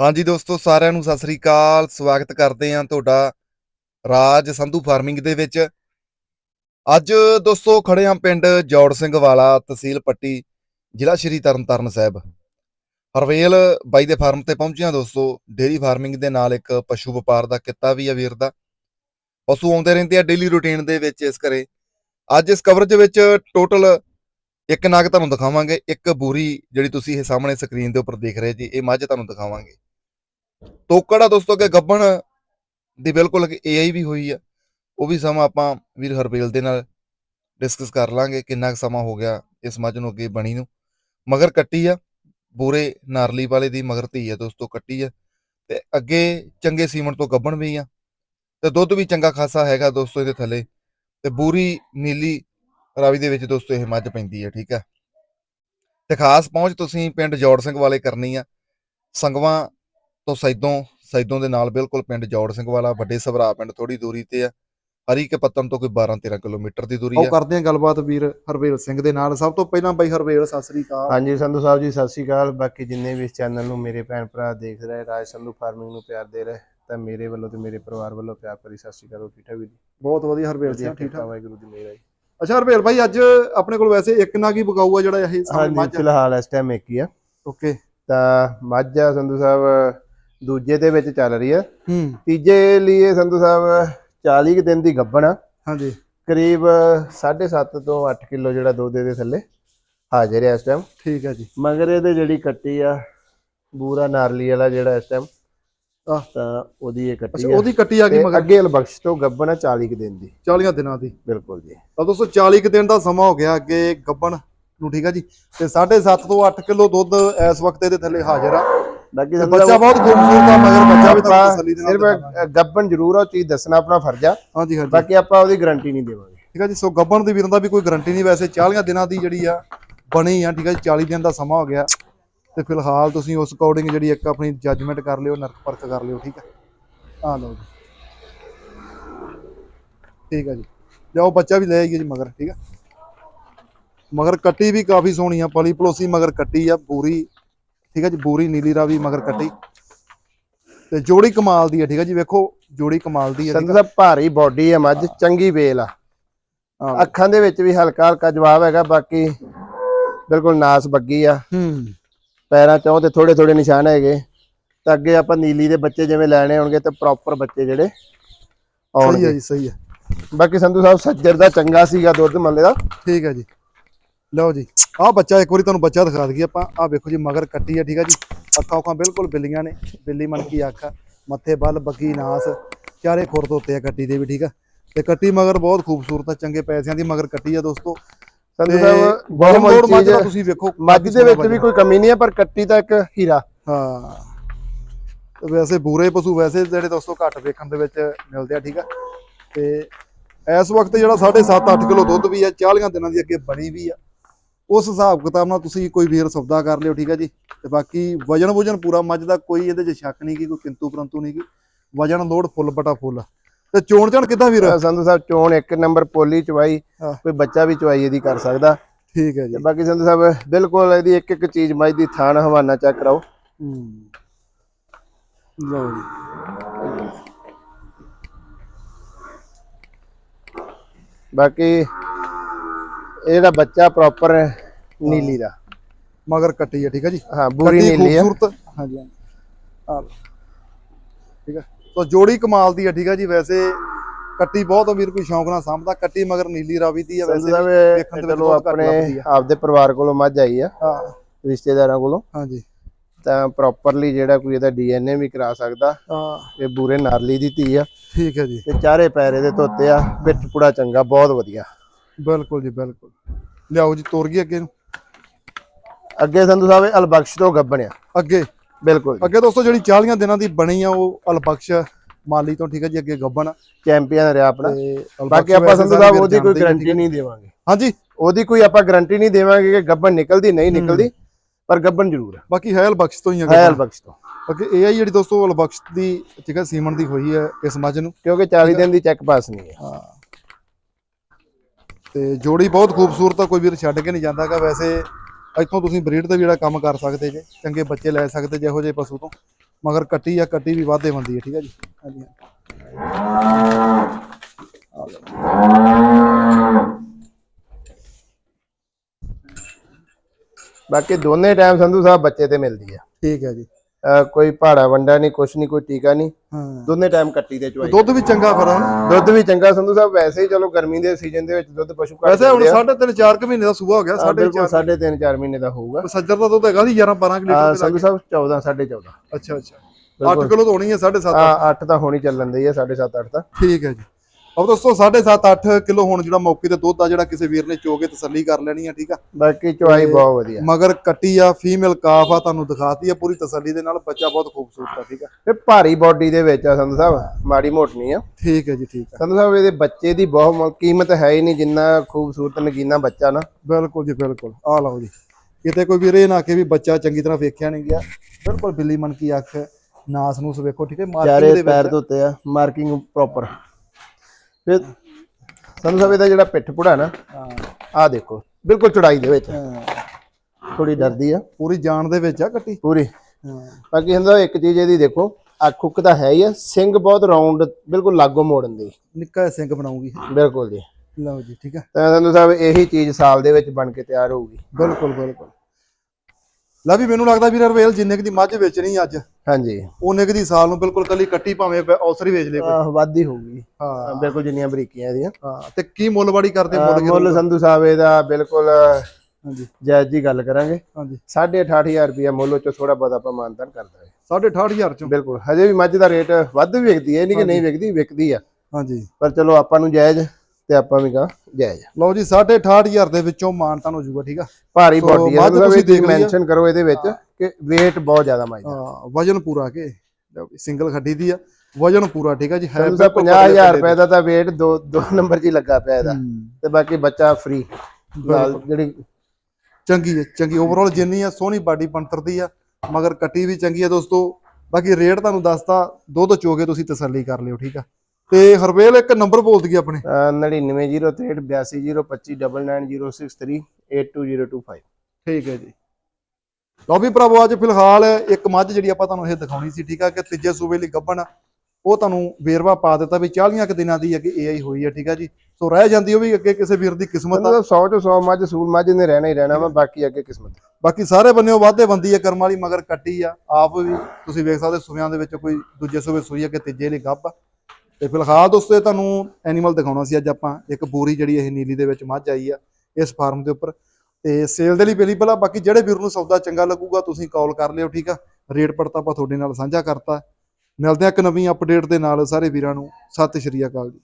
ਹਾਂਜੀ ਦੋਸਤੋ, ਸਾਰਿਆਂ ਨੂੰ ਸਤਿ ਸ੍ਰੀ ਅਕਾਲ। ਸਵਾਗਤ ਕਰਦੇ ਹਾਂ ਤੁਹਾਡਾ ਰਾਜ ਸੰਧੂ ਫਾਰਮਿੰਗ ਦੇ ਵਿੱਚ। ਅੱਜ ਦੋਸਤੋ ਖੜੇ ਹਾਂ ਪਿੰਡ ਜੋੜ ਸਿੰਘ ਵਾਲਾ, ਤਹਿਸੀਲ ਪੱਟੀ, ਜ਼ਿਲ੍ਹਾ ਸ਼੍ਰੀ ਤਰਨਤਾਰਨ ਸਾਹਿਬ। ਹਰਵੇਲ ਬਾਈ ਦੇ ਫਾਰਮ ਤੇ ਪਹੁੰਚਿਆ ਦੋਸਤੋ। ਡੇਰੀ ਫਾਰਮਿੰਗ ਦੇ ਨਾਲ ਇੱਕ ਪਸ਼ੂ ਵਪਾਰ ਦਾ ਕਿੱਤਾ ਵੀ ਆ ਵੀਰ ਦਾ। ਪਸ਼ੂ ਆਉਂਦੇ ਰਹਿੰਦੇ ਆ ਡੇਲੀ ਰੁਟੀਨ ਦੇ ਵਿੱਚ ਇਸ ਕਰੇ ਅੱਜ ਇਸ ਕਵਰੇਜ ਵਿੱਚ ਟੋਟਲ ਇੱਕ ਨਾਗ ਤੁਹਾਨੂੰ ਦਿਖਾਵਾਂਗੇ, ਇੱਕ ਬੂਰੀ ਜਿਹੜੀ ਤੁਸੀਂ ਇਹ ਸਾਹਮਣੇ ਸਕਰੀਨ ਦੇ ਉੱਪਰ ਦੇਖ ਰਹੇ ਜੀ, ਇਹ ਮੱਝ ਤੁਹਾਨੂੰ ਦਿਖਾਵਾਂਗੇ। ਤੋਕੜਾ ਦੋਸਤੋ ਅੱਗੇ ਗੱਬਣ ਦੀ ਬਿਲਕੁਲ ਏਆਈ ਵੀ ਹੋਈ ਆ, ਉਹ ਵੀ ਸਮਾਂ ਆਪਾਂ ਵੀਰ ਹਰਬੇਲ ਦੇ ਨਾਲ ਡਿਸਕਸ ਕਰ ਲਾਂਗੇ, ਕਿੰਨਾ ਕੁ ਸਮਾਂ ਹੋ ਗਿਆ ਇਸ ਮੱਝ ਨੂੰ ਅੱਗੇ ਬਣੀ ਨੂੰ। ਮਗਰ ਕੱਟੀ ਆ, ਬੂਰੇ ਨਾਰਲੀ ਵਾਲੇ ਦੀ ਮਗਰ ਧੀ ਆ ਦੋਸਤੋ, ਕੱਟੀ ਆ। ਤੇ ਅੱਗੇ ਚੰਗੇ ਸੀਮਨ ਤੋਂ ਗੱਬਣ ਵੀ ਆ, ਤੇ ਦੁੱਧ ਵੀ ਚੰਗਾ ਖਾਸਾ ਹੈਗਾ ਦੋਸਤੋ ਇਹਦੇ ਥੱਲੇ। ਤੇ ਬੂਰੀ ਨੀਲੀ ਰਾਵੀ ਦੇ ਵਿੱਚ ਦੋਸਤੋ ਇਹ ਮੱਝ ਪੈਂਦੀ ਹੈ ਠੀਕ ਆ। ਤੇ ਖਾਸ ਪਹੁੰਚ ਤੁਸੀਂ ਪਿੰਡ ਜੋੜ ਸਿੰਘ ਵਾਲੇ ਕਰਨੀ ਆ, ਸੰਗਵਾਂ ਤੋਂ ਸੈਦੋਂ ਸੈਦੋਂ ਦੇ ਨਾਲ ਬਿਲਕੁਲ ਪਿੰਡ ਜੋੜ ਸਿੰਘ ਵਾਲਾ ਵੱਡੇ ਸਭਰਾ ਪਿੰਡ ਥੋੜੀ ਦੂਰੀ ਤੇ ਆ। ਹਰੀ ਕੇ ਪੱਤਨ ਤੋਂ ਕੋਈ 12 13 ਕਿਲੋਮੀਟਰ ਦੀ ਦੂਰੀ ਉਹ ਆ। ਕਰਦੇ ਹਾਂ ਗੱਲਬਾਤ ਵੀਰ ਹਰਵੇਲ ਸਿੰਘ ਦੇ ਨਾਲ। ਸਭ ਤੋਂ ਪਹਿਲਾਂ ਬਾਈ ਹਰਵੇਲ ਸਤਿ ਸ੍ਰੀ ਅਕਾਲ। ਹਾਂਜੀ ਸੰਧੂ ਸਾਹਿਬ ਜੀ ਸਤਿ ਸ਼੍ਰੀ ਅਕਾਲ। ਬਾਕੀ ਜਿੰਨੇ ਵੀ ਇਸ ਚੈਨਲ ਨੂੰ ਮੇਰੇ ਭੈਣ ਭਰਾ ਦੇਖ ਰਹੇ ਰਾਜ ਸੰਧੂ ਫਾਰਮਿੰਗ ਨੂੰ ਪਿਆਰ ਦੇ ਰਹੇ ਤਾਂ ਮੇਰੇ ਵੱਲੋਂ ਤੇ ਮੇਰੇ ਪਰਿਵਾਰ ਵੱਲੋਂ ਪਿਆਰ ਭਰੀ ਸਤਿ ਸ਼੍ਰੀ ਅਕਾਲ। ਉਹ ਠੀਕ ਠਾਕ ਵੀ ਜੀ? ਬਹੁਤ ਵਧੀਆ ਹਰਵੇਲ ਸਿੰਘ ਠੀਕ ਠੀਕ। ਵਾਹਿਗੁਰੂ ਦੀ ਮਿਹਰ ਹੈ ਜੀ। ਅੱਛਾ ਹਰਵੇਲ ਭਾਈ ਅੱਜ ਆਪਣੇ ਕੋਲ ਵੈਸੇ ਇੱਕ ਨਾਗ ਹੀ ਬਕਾਊ ਆ ਜਿਹੜਾ ਇਹ ਸਾਹਮਣੇ ਹਾਂਜੀ ਮੱਝ ਫਿਲਹਾਲ ਇਸ ਟਾਈਮ ਇੱਕ ਹੀ ਆ। ਓਕੇ ਤਾਂ ਮੱਝ ਆ ਸੰਧੂ ਸਾਹਿਬ ਦੂਜੇ ਦੇ ਵਿੱਚ ਚੱਲ ਰਹੀ ਆ। ਹੂੰ। ਤੀਜੇ ਲਈ ਸੰਧੂ ਸਾਹਿਬ 40 ਕੁ ਦਿਨ ਦੀ ਗੱਭਣ ਆ। ਹਾਂਜੀ। ਕਰੀਬ 7.5 ਤੋਂ 8 ਕਿਲੋ ਜਿਹੜਾ ਦੁੱਧ ਦੇ ਥੱਲੇ ਹਾਜ਼ਰ ਹੈ ਇਸ ਟਾਈਮ ਠੀਕ ਹੈ ਜੀ। ਮਗਰ ਇਹਦੇ ਜਿਹੜੀ ਕੱਟੀ ਆ ਬੂਰਾ ਨਾਰਲੀ ਵਾਲਾ ਜਿਹੜਾ ਇਸ ਟਾਈਮ ਆਹ। ਤਾਂ ਉਹਦੀ ਇਹ ਕੱਟੀ ਅੱਛਾ ਆ। ਉਹਦੀ ਕੱਟੀ ਆ ਗਈ ਮਗਰ? ਅੱਗੇ ਲਬਖਸ਼ ਤੋਂ ਗੱਬਣ ਆ 40 ਕੁ ਦਿਨ ਦੀ। 40 ਦਿਨਾਂ ਦੀ। ਬਿਲਕੁਲ ਜੀ। ਤਾਂ ਦੋਸਤੋ 40 ਕੁ ਦਿਨ ਦਾ ਸਮਾਂ ਹੋ ਗਿਆ ਅੱਗੇ ਗੱਬਣ ਨੂੰ ਠੀਕ ਆ ਜੀ। ਤੇ 7.5 ਤੋਂ 8 ਕਿਲੋ ਦੁੱਧ ਇਸ ਵਕਤ ਇਹਦੇ ਥੱਲੇ ਹਾਜ਼ਰ ਆ। ਬਾਕੀ ਤੇ ਬੱਚਾ ਬਹੁਤ ਖੂਬਸੂਰਤ ਆ ਮਗਰ ਬੱਚਾ ਵੀ ਤੁਹਾਨੂੰ ਆਪਾਂ ਤਸੱਲੀ ਦੇ ਨਾਲ ਸਿਰਫ ਗੱਬਣ ਜ਼ਰੂਰ ਆ ਉਹ ਚੀਜ਼ ਦੱਸਣਾ ਆਪਣਾ ਫਰਜ਼ ਆ। ਹਾਂਜੀ ਹਾਂਜੀ। ਬਾਕੀ ਆਪਾਂ ਉਹਦੀ ਗਾਰੰਟੀ ਨਹੀਂ ਦੇਵਾਂਗੇ। ਠੀਕ ਆ ਜੀ ਸੋ ਗੱਬਣ ਦੀ ਵੀਰਾਂ ਦਾ ਵੀ ਕੋਈ ਗਾਰੰਟੀ ਨਹੀਂ ਵੈਸੇ 40 ਦਿਨਾਂ ਦੀ ਜਿਹੜੀ ਆ ਬਣੀ ਆ ਠੀਕ ਆ ਜੀ 40 ਦਿਨ ਦਾ ਸਮਾਂ ਹੋ ਗਿਆ। ਤੇ ਫਿਲਹਾਲ ਤੁਸੀਂ ਉਸ ਅਕੋਰਡਿੰਗ ਜਿਹੜੀ ਇੱਕ ਆਪਣੀ ਜੱਜਮੈਂਟ ਕਰ ਲਿਓ ਨਰਕ ਪਰਖ ਕਰ ਲਿਓ ਠੀਕ ਆ। ਆ ਲਓ ਜੀ। ਠੀਕ ਆ ਜੀ। ਲਿਆਓ ਬੱਚਾ ਵੀ ਲੈ ਆਈਏ ਜੀ ਮਗਰ ਠੀਕ ਆ। ਮਗਰ ਕੱਟੀ ਵੀ ਕਾਫੀ ਸੋਹਣੀ ਆ ਪਲੀ ਪਲੋਸੀ ਮਗਰ ਕੱਟੀ ਆ ਪੂਰੀ। ਠੀਕ ਆ ਜੀ ਬੂਰੀ ਨੀਲੀ ਰਾਵੀ ਮਗਰ ਕੱਟੀ। ਤੇ ਜੋੜੀ ਕਮਾਲ ਦੀ ਆ ਠੀਕ ਆ ਜੀ ਵੇਖੋ ਜੋੜੀ ਕਮਾਲ ਦੀ ਠੀਕ ਸੰਧੂ ਸਾਹਿਬ ਭਾਰੀ ਬਾਡੀ ਆ ਮੱਝ ਚੰਗੀ ਵੇਲ ਆ। ਅੱਖਾਂ ਦੇ ਵਿੱਚ ਵੀ ਹਲਕਾ ਹਲਕਾ ਜਵਾਬ ਹੈਗਾ ਬਾਕੀ ਬਿਲਕੁਲ ਨਾਸ ਬੱਗੀ ਆ। ਹੂੰ। ਪੈਰਾਂ ਚੋਂ ਤੇ ਥੋੜੇ ਥੋੜੇ ਨਿਸ਼ਾਨ ਹੈਗੇ। ਤਾਂ ਅੱਗੇ ਆਪਾਂ ਨੀਲੀ ਦੇ ਬੱਚੇ ਜਿਵੇਂ ਲੈਣੇ ਹੋਣਗੇ ਤੇ ਪ੍ਰੋਪਰ ਬੱਚੇ ਜਿਹੜੇ ਸਹੀ ਹੈ ਆਉਣਗੇ। ਜੀ ਸਹੀ ਹੈ ਬਾਕੀ ਸੰਧੂ ਸਾਹਿਬ ਸੱਜਰ ਦਾ ਚੰਗਾ ਸੀਗਾ ਦੁੱਧ ਮੱਲੇ ਦਾ। ਠੀਕ ਹੈ ਜੀ। ਲਓ ਜੀ ਆਹ ਬੱਚਾ ਇੱਕ ਵਾਰੀ ਤੁਹਾਨੂੰ ਬੱਚਾ ਦਿਖਾ ਦਈਏ ਆਪਾਂ। ਆਹ ਵੇਖੋ ਜੀ ਮਗਰ ਕੱਟੀ ਹੈ ਠੀਕ ਹੈ ਜੀ। ਅੱਖਾਂ ਅੱਖਾਂ ਬਿਲਕੁਲ ਬਿੱਲੀਆਂ ਨੇ ਬਿੱਲੀ ਮਨ ਕੀ ਅੱਖ ਆ, ਮੱਥੇ ਬੱਲ ਬੱਗੀ ਨਾਸ ਚਾਰੇ ਖੁਰ ਤੋਂ ਉੱਤੇ ਆ ਕੱਟੀ ਦੇ ਵੀ ਠੀਕ ਆ। ਤੇ ਕੱਟੀ ਮਗਰ ਬਹੁਤ ਖੂਬਸੂਰਤ ਆ ਚੰਗੇ ਪੈਸਿਆਂ ਦੀ ਮਗਰ ਕੱਟੀ ਆ ਦੋਸਤੋ। ਸੰਧੂ ਸਾਹਿਬ ਬਹੁਤ ਮੱਝ ਦਾ। ਤੁਸੀਂ ਵੇਖੋ ਮੱਝ ਦੇ ਵਿੱਚ ਵੀ ਕੋਈ ਕਮੀ ਨਹੀਂ ਹੈ ਪਰ ਕੱਟੀ ਤਾਂ ਇੱਕ ਹੀਰਾ। ਹਾਂ। ਤੇ ਵੈਸੇ ਬੂਰੇ ਪਸ਼ੂ ਵੈਸੇ ਜਿਹੜੇ ਦੋਸਤੋ ਘੱਟ ਵੇਖਣ ਦੇ ਵਿੱਚ ਮਿਲਦੇ ਆ ਠੀਕ ਆ। ਤੇ ਇਸ ਵਕਤ ਜਿਹੜਾ 7.5 8 ਕਿਲੋ ਦੁੱਧ ਵੀ ਆ 40 ਦਿਨਾਂ ਦੀ ਅੱਗੇ ਬਣੀ ਵੀ ਆ। ਉਸ ਹਿਸਾਬ ਕਿਤਾਬ ਨਾਲ ਤੁਸੀਂ ਕੋਈ ਵੀਰ ਸੌਦਾ ਕਰ ਲਿਓ ਠੀਕ ਆ ਜੀ? ਤੇ ਬਾਕੀ ਵਜਨ ਵਜਨ ਪੂਰਾ ਮੱਝ ਦਾ ਕੋਈ ਇਹਦੇ 'ਚ ਸ਼ੱਕ ਨਹੀਂ ਕਿ ਕੋਈ ਕਿੰਤੂ ਪਰੰਤੂ ਨਹੀਂ ਕਿ ਵਜਨ ਲੋਡ ਫੁੱਲ ਬਟਾ ਫੁੱਲ। ਤੇ ਚੋਣ ਚਾਣ ਕਿੱਦਾਂ ਵੀਰ? ਸੰਧੂ ਸਾਹਿਬ ਚੋਣ ਇੱਕ ਨੰਬਰ ਪੋਲੀ ਚਵਾਈ ਹਾਂ। ਕੋਈ ਬੱਚਾ ਵੀ ਚਵਾਈ ਇਹਦੀ ਕਰ ਸਕਦਾ। ਠੀਕ ਹੈ ਜੀ। ਬਾਕੀ ਸੰਧੂ ਸਾਹਿਬ ਬਿਲਕੁਲ ਇਹਦੀ ਇੱਕ ਇੱਕ ਚੀਜ਼ ਮੱਝ ਦੀ ਥਾਣ ਹਵਾਨਾ ਚੈੱਕ ਕਰਾਓ। ਹੂੰ। ਲਓ ਜੀ। ਬਾਕੀ ਇਹਦਾ ਬੱਚਾ ਪ੍ਰੋਪਰ ਨੀਲੀ ਦਾ। ਮਗਰ ਕੱਟੀ ਹੈ ਠੀਕ ਹੈ ਜੀ? ਹਾਂ ਬੂਰੀ ਨੀਲੀ ਆ। ਖੂਬਸੂਰਤ। ਹਾਂਜੀ ਲਓ। ਠੀਕ ਹੈ ਸੋ ਜੋੜੀ ਕਮਾਲ ਦੀ ਹੈ ਠੀਕ ਹੈ ਜੀ ਵੈਸੇ ਕੱਟੀ ਬਹੁਤ ਅਮੀਰ ਕੋਈ ਸ਼ੌਂਕ ਨਾਲ ਸਾਂਭਦਾ। ਕੱਟੀ ਮਗਰ ਨੀਲੀ ਰਾਵੀ ਦੀ ਹੈ ਵੈਸੇ ਵੇਖਣ ਦੇ ਇਹ ਵਿੱਚ ਆਪਣੇ। ਆਪਦੇ ਪਰਿਵਾਰ ਕੋਲੋਂ ਮੱਝ ਆਈ ਆ ਹਾਂ। ਰਿਸ਼ਤੇਦਾਰਾਂ ਕੋਲੋਂ। ਹਾਂਜੀ। ਤਾਂ ਪ੍ਰੋਪਰਲੀ ਜਿਹੜਾ ਕੋਈ ਇਹਦਾ ਡੀਐਨਏ ਵੀ ਕਰਾ ਸਕਦਾ ਹਾਂ। ਇਹ ਬੂਰੇ ਨਾਰਲੀ ਦੀ ਧੀ ਆ। ਠੀਕ ਹੈ ਜੀ। ਤੇ ਚਾਰੇ ਪੈਰੇ ਦੇ ਧੋਤੇ ਆ ਪਿੱਠ ਪੁੜਾ ਚੰਗਾ ਬਹੁਤ ਵਧੀਆ। ਬਿਲਕੁਲ ਜੀ ਬਿਲਕੁਲ। ਲਿਆਓ ਜੀ ਤੋਰ ਗਈ ਅੱਗੇ ਨੂੰ। ਅੱਗੇ ਸੰਧੂ ਸਾਹਿਬ ਇਹ ਅਲਬਖਸ਼ ਤੋਂ ਗੱਬਣਿਆ ਅੱਗੇ। ਬਿਲਕੁਲ। ਅੱਗੇ ਦੋਸਤੋ ਜਿਹੜੀ 40 ਦਿਨਾਂ ਦੀ ਬਣੀ ਆ ਉਹ ਅਲਬਖਸ਼ ਮਾਲੀ ਤੋਂ ਠੀਕ ਹੈ ਜੀ ਅੱਗੇ ਗੱਬਨ ਚੈਂਪੀਅਨ ਰਿਹਾ ਆਪਣਾ। ਬਾਕੀ ਆਪਾਂ ਸੰਧੂ ਸਾਹਿਬ ਉਹਦੀ ਕੋਈ ਗਾਰੰਟੀ। ਨਹੀਂ ਦੇਵਾਂਗੇ। ਹਾਂਜੀ? ਉਹਦੀ ਕੋਈ ਆਪਾਂ ਗਾਰੰਟੀ ਨਹੀਂ ਦੇਵਾਂਗੇ ਕਿ ਗੱਬਨ ਨਿਕਲਦੀ ਨਹੀਂ ਨਿਕਲਦੀ ਪਰ ਗੱਬਨ ਜ਼ਰੂਰ ਹੈ ਬਾਕੀ ਹੈ ਅਲਬਖਸ਼ ਤੋਂ ਹੀ ਹੈ ਅਲਬਖਸ਼ ਤੋਂ। ਅੱਗੇ ਇਹ ਆ ਜਿਹੜੀ ਦੋਸਤੋ ਅਲਬਖਸ਼ ਦੀ ਠੀਕ ਹੈ ਸੀਮਨ ਦੀ ਹੋਈ ਹੈ ਇਸ ਮੱਝ ਨੂੰ। ਕਿਉਂਕਿ 40 ਦਿਨ ਦੀ ਚੈੱਕ ਪਾਸ ਨਹੀਂ ਹੈ। ਹਾਂ। ਤੇ ਜੋੜੀ ਬਹੁਤ ਖੂਬਸੂਰਤ ਆ ਕੋਈ ਵੀਰ ਛੱਡ ਕੇ ਨਹੀਂ ਜਾਂਦਾਗਾ ਵੈਸੇ ਇੱਥੋਂ ਤੁਸੀਂ ਬਰੀਡ ਦਾ ਵੀ ਜਿਹੜਾ ਕੰਮ ਕਰ ਸਕਦੇ ਜੇ ਚੰਗੇ ਬੱਚੇ ਲੈ ਸਕਦੇ ਜਿਹੋ ਜਿਹੇ ਪਸ਼ੂ ਤੋਂ। ਮਗਰ ਕੱਟੀ ਆ ਕੱਟੀ ਵੀ ਵਾਧੇ ਬੰਦੀ ਹੈ ਠੀਕ ਹੈ ਜੀ? ਹਾਂਜੀ। ਬਾਕੀ ਦੋਨੇ ਟਾਈਮ ਸੰਧੂ ਸਾਹਿਬ ਬੱਚੇ ਤੇ ਮਿਲਦੀ ਆ। ਠੀਕ ਹੈ ਜੀ। ਕੋਈ ਪਹਾੜਾ ਵੰਡਾ ਨਹੀਂ ਕੁਛ ਨਹੀਂ ਕੋਈ ਟੀਕਾ ਨਹੀਂ। ਹਾਂ। ਦੋਨੇ ਟਾਈਮ ਕੱਟੀ ਤੇ ਚਵਾਈ ਦੁੱਧ ਵੀ ਚੰਗਾ ਫਿਰ ਦੁੱਧ ਵੀ ਚੰਗਾ ਸੰਧੂ ਸਾਹਿਬ ਵੈਸੇ ਹੀ ਚਲੋ ਗਰਮੀ ਦੇ ਸੀਜ਼ਨ ਦੇ ਵਿੱਚ ਦੁੱਧ ਪਸ਼ੂ ਘੱਟ ਵੈਸੇ ਹੁਣ ਦਿੰਦੇ ਆ। ਸਾਢੇ ਤਿੰਨ ਚਾਰ ਕੁ ਮਹੀਨੇ ਦਾ ਸੂਆ ਹੋ ਗਿਆ ਹਾਂ, ਸਾਢੇ ਬਿਲਕੁਲ ਚਾਰ। ਸਾਢੇ ਤਿੰਨ ਚਾਰ ਮਹੀਨੇ ਦਾ ਹੋਊਗਾ। ਸੱਜਰ ਦਾ ਦੁੱਧ ਹੈਗਾ ਸੀ 11 12 ਆ ਲੀਟਰ ਸੰਧੂ ਸਾਹਿਬ 14 14.5 ਅੱਛਾ ਅੱਛਾ। 8 ਕਿਲੋ ਤੋਂ ਹੋਣੀ ਹੈ 7.5 ਆ 8 ਤਾਂ ਹੋਣੀ ਚੱਲਣ ਦੀ ਹੈ 7.5 8 ਤਾਂ। ਠੀਕ ਹੈ ਜੀ। ਅਬ ਦੋਸਤੋ 7.5 8 ਕਿਲੋ ਹੁਣ ਜਿਹੜਾ ਮੌਕੇ ਤੇ ਦੁੱਧ ਆ ਜਿਹੜਾ ਕਿਸੇ ਵੀਰ ਨੇ ਚੋ ਕੇ ਤਸੱਲੀ ਕਰ ਲੈਣੀ ਆ ਠੀਕ ਆ ਬਾਕੀ ਚਵਾਈ ਬਹੁਤ ਵਧੀਆ ਮਗਰ ਕੱਟੀ ਆ ਫੀਮੇਲ ਕਾਫ ਆ ਤੁਹਾਨੂੰ ਦਿਖਾਤੀ ਆ ਪੂਰੀ ਤਸੱਲੀ ਦੇ ਨਾਲ ਬੱਚਾ ਬਹੁਤ ਖੂਬਸੂਰਤ ਆ ਠੀਕ ਆ ਤੇ ਭਾਰੀ ਬਾਡੀ ਦੇ ਵਿੱਚ ਆ ਸੰਧੂ ਸਾਹਿਬ ਮਾੜੀ ਮੋਟ ਨਹੀਂ ਆ ਠੀਕ ਹੈ ਜੀ ਠੀਕ ਆ ਸੰਧੂ ਸਾਹਿਬ ਇਹਦੇ ਬੱਚੇ ਦੀ ਬਹੁਤ ਕੀਮਤ ਹੈ ਹੀ ਨਹੀਂ ਜਿੰਨਾ ਖੂਬਸੂਰਤ ਨਗੀਨਾ ਬੱਚਾ ਨਾ ਬਿਲਕੁਲ ਜੀ ਬਿਲਕੁਲ ਆ ਲਓ ਜੀ ਕਿਤੇ ਕੋਈ ਵੀਰੇ ਨਾ ਕਿ ਵੀ ਬੱਚਾ ਚੰਗੀ ਤਰ੍ਹਾਂ ਵੇਖਿਆ ਨਹੀਂ ਗਿਆ ਬਿਲਕੁਲ ਬਿੱਲੀ ਮਨ ਕੀ ਅੱਖ ਨਾਸ ਨੂਸ ਵੇਖੋ ਠੀਕ ਹੈ ਮਾਰਕਿੰਗ ਚਾਰੇ ਦੇ ਪੈਰ ਵਿੱਚ ਦੇ ਉੱਤੇ ਆ ਮਾਰਕਿੰਗ ਪ੍ਰੋਪਰ ਫਿਰ ਸੰਧੂ ਸਾਹਿਬ ਇਹਦਾ ਜਿਹੜਾ ਪਿੱਠ ਪੁੜਾ ਨਾ ਆ ਦੇਖੋ ਬਿਲਕੁਲ ਚੜਾਈ ਦੇ ਵਿੱਚ ਥੋੜੀ ਡਰਦੀ ਆ। ਪੂਰੀ ਜਾਨ ਦੇ ਵਿੱਚ ਆ ਕੱਟੀ? ਪੂਰੀ। ਬਾਕੀ ਹੁੰਦਾ ਇੱਕ ਚੀਜ਼ ਇਹਦੀ ਦੇਖੋ ਅੱਖ ਉੱਕ ਤਾਂ ਹੈ ਹੀ ਆ ਸਿੰਘ ਬਹੁਤ ਰਾਉਂਡ ਬਿਲਕੁਲ ਲਾਗੋ ਮੋੜਨ ਦੀ। ਨਿੱਕਾ ਸਿੰਘ ਬਣਾਉਗੀ। ਬਿਲਕੁਲ ਜੀ। ਲਓ ਜੀ ਠੀਕ ਹੈ ਤਾਂ ਸੰਧੂ ਸਾਹਿਬ ਇਹੀ ਚੀਜ਼ ਸਾਲ ਦੇ ਵਿੱਚ ਬਣ ਕੇ ਤਿਆਰ ਹੋਊਗੀ। ਬਿਲਕੁਲ ਬਿਲਕੁਲ। ਲੈ ਵੀ ਮੈਨੂੰ ਲੱਗਦਾ ਵੀਰ ਰਵੇਲ ਜਿੰਨੇ ਕੁ ਦੀ ਮੱਝ ਵੇਚਣੀ ਅੱਜ ਹਾਂਜੀ। ਉਹਨੇ ਕੁ ਦੀ ਸਾਲ ਨੂੰ ਬਿਲਕੁਲ ਕੱਲੀ ਕੱਟੀ ਭਾਵੇਂ ਔਸਰੀ ਵੇਚ ਲੇ ਕੋਈ। ਆਹ ਵਾਧੀ ਹੋਊਗੀ। ਹਾਂ। ਬਿਲਕੁਲ ਜਿੰਨੀਆਂ ਬਰੀਕੀਆਂ ਇਹਦੀਆਂ। ਹਾਂ ਤੇ ਕੀ ਮੁੱਲਵਾੜੀ ਕਰਦੇ ਮੁੱਲ ਮੁੱਲ ਸੰਧੂ ਸਾਹਿਬ ਇਹਦਾ ਬਿਲਕੁਲ ਹਾਂਜੀ। ਜਾਇਜ਼ ਜੀ ਗੱਲ ਕਰਾਂਗੇ। ਹਾਂਜੀ। 68500 ਰੁਪਇਆ ਮੁੱਲ ਚ ਥੋੜਾ ਬਹੁਤ ਆਪਾਂ ਮਾਨਤਾਨ ਕਰਦਾ ਹੈ। 68500 ਚੋਂ? ਬਿਲਕੁਲ ਹਜੇ ਵੀ ਮੱਝ ਦਾ ਰੇਟ ਵੱਧ ਵੀ ਵਿਕਦੀ ਹੈ ਨਹੀਂ ਕਿ ਨਹੀਂ ਵਿਕਦੀ ਵਿਕਦੀ ਆ। ਹਾਂਜੀ। ਪਰ ਚਲੋ ਆਪਾਂ ਨੂੰ ਜਾਇਜ਼ ਤੇ ਆਪਾਂ ਵੀ ਕਹਾਂ ਜਾਇਜ਼ ਲਓ ਜੀ 68500 ਦੇ ਵਿੱਚੋਂ ਮਾਨਤਾਨ ਹੋ ਜਾਊਗਾ ਠੀਕ ਆ? ਭਾਰੀ ਬੋਡੀ ਹੈ ਤੁਸੀਂ ਦੇਖ। ਮੈਂਸ਼ਨ ਕਰੋ ਇਹਦੇ ਵਿੱਚ ਕਿ weight ਬਹੁਤ ਜ਼ਿਆਦਾ ਮੱਝ ਦਾ। ਹਾਂ, ਵਜਨ ਪੂਰਾ ਕੇ। ਸਿੰਗਲ ਖੱਡੀ ਦੀ ਆ। ਵਜਨ ਪੂਰਾ ਠੀਕ ਆ ਜੀ? ਹੈ ਸੰਧੂ ਸਾਹਿਬ 50000 ਰੁਪਏ ਦਾ ਤਾਂ weight ਦੋ ਦੋ ਨੰਬਰ 'ਚ ਲੱਗਾ ਪਿਆ ਇਹਦਾ। ਤੇ ਬਾਕੀ ਬੱਚਾ ਫ੍ਰੀ ਨਾਲ ਜਿਹੜੀ ਚੰਗੀ ਹੈ ਚੰਗੀ। ਓਵਰਆਲ ਜਿੰਨੀ ਆ ਸੋਹਣੀ ਬਾਡੀ ਬਣਤਰ ਦੀ ਆ। ਮਗਰ ਕੱਟੀ ਵੀ ਚੰਗੀ ਆ ਦੋਸਤੋ। ਬਾਕੀ ਰੇਟ ਤੁਹਾਨੂੰ ਦੱਸਤਾ ਦੁੱਧ ਚੋਗੇ ਤੁਸੀਂ ਤਸੱਲੀ ਕਰ ਲਿਓ ਠੀਕ ਆ? ਤੇ ਹਰਵੇਲ ਇੱਕ ਨੰਬਰ ਬੋਲ ਦਈਏ ਆਪਣੇ? ਅਹ 9903820906382025 ਠੀਕ ਹੈ ਜੀ। ਲਓ ਵੀ ਭਰਾਵੋ ਅੱਜ ਫਿਲਹਾਲ ਇੱਕ ਮੱਝ ਜਿਹੜੀ ਆਪਾਂ ਤੁਹਾਨੂੰ ਇਹ ਦਿਖਾਉਣੀ ਸੀ ਠੀਕ ਆ ਕਿ ਤੀਜੇ ਸੂਬੇ ਲਈ ਗੱਭਣ ਉਹ ਤੁਹਾਨੂੰ ਵੇਰਵਾ ਪਾ ਦਿੱਤਾ ਵੀ 40 ਕੁ ਦਿਨਾਂ ਦੀ ਅੱਗੇ ਏਆਈ ਹੋਈ ਹੈ ਠੀਕ ਆ ਜੀ। ਸੋ ਰਹਿ ਜਾਂਦੀ ਉਹ ਵੀ ਅੱਗੇ ਕਿਸੇ ਵੀਰ ਦੀ ਕਿਸਮਤ ਆ। ਮਤਲਬ 100 ਚੋਂ 100 ਮੱਝ ਸੂਲ ਮੱਝ ਨੇ ਰਹਿਣਾ ਹੀ ਰਹਿਣਾ ਵਾ ਬਾਕੀ ਅੱਗੇ ਕਿਸਮਤ। ਬਾਕੀ ਸਾਰੇ ਬੰਨਿਓ ਵਾਧੇ ਬੰਦੀ ਆ ਕਰਮ ਵਾਲੀ ਮਗਰ ਕੱਟੀ ਆ ਆਪ ਵੀ ਤੁਸੀਂ ਵੇਖ ਸਕਦੇ ਸੂਬਿਆਂ ਦੇ ਵਿੱਚ ਕੋਈ ਦੂਜੇ ਸੂਬੇ ਸੂਈ ਆ ਕਿ ਤੀਜੇ ਲਈ ਗੱਭ। ਤੇ ਫਿਲਹਾਲ ਦੋਸਤੋ ਇਹ ਤੁਹਾਨੂੰ ਐਨੀਮਲ ਦਿਖਾਉਣਾ ਸੀ ਅੱਜ ਆਪਾਂ, ਇੱਕ ਬੋਰੀ ਜਿਹੜੀ ਇਹ ਨੀਲੀ ਦੇ ਵਿੱਚ ਮੱਝ ਆਈ ਆ, ਇਸ ਫਾਰਮ ਦੇ ਉੱਪਰ। ਤੇ ਸੇਲ ਦੇ ਲਈ ਅਵੇਲੇਬਲ ਆ, ਬਾਕੀ ਜਿਹੜੇ ਵੀਰ ਨੂੰ ਸੌਦਾ ਚੰਗਾ ਲੱਗੂਗਾ, ਤੁਸੀਂ ਕਾਲ ਕਰ ਲਿਓ, ਠੀਕ ਆ? ਰੇਟ ਪੜਤਾ ਆਪਾਂ ਤੁਹਾਡੇ ਨਾਲ ਸਾਂਝਾ ਕਰਤਾ। ਮਿਲਦੇ ਆ ਇੱਕ ਨਵੀਂ ਅਪਡੇਟ ਦੇ ਨਾਲ ਸਾਰੇ ਵੀਰਾਂ ਨੂੰ। ਸਤਿ ਸ਼੍ਰੀ ਅਕਾਲ ਜੀ।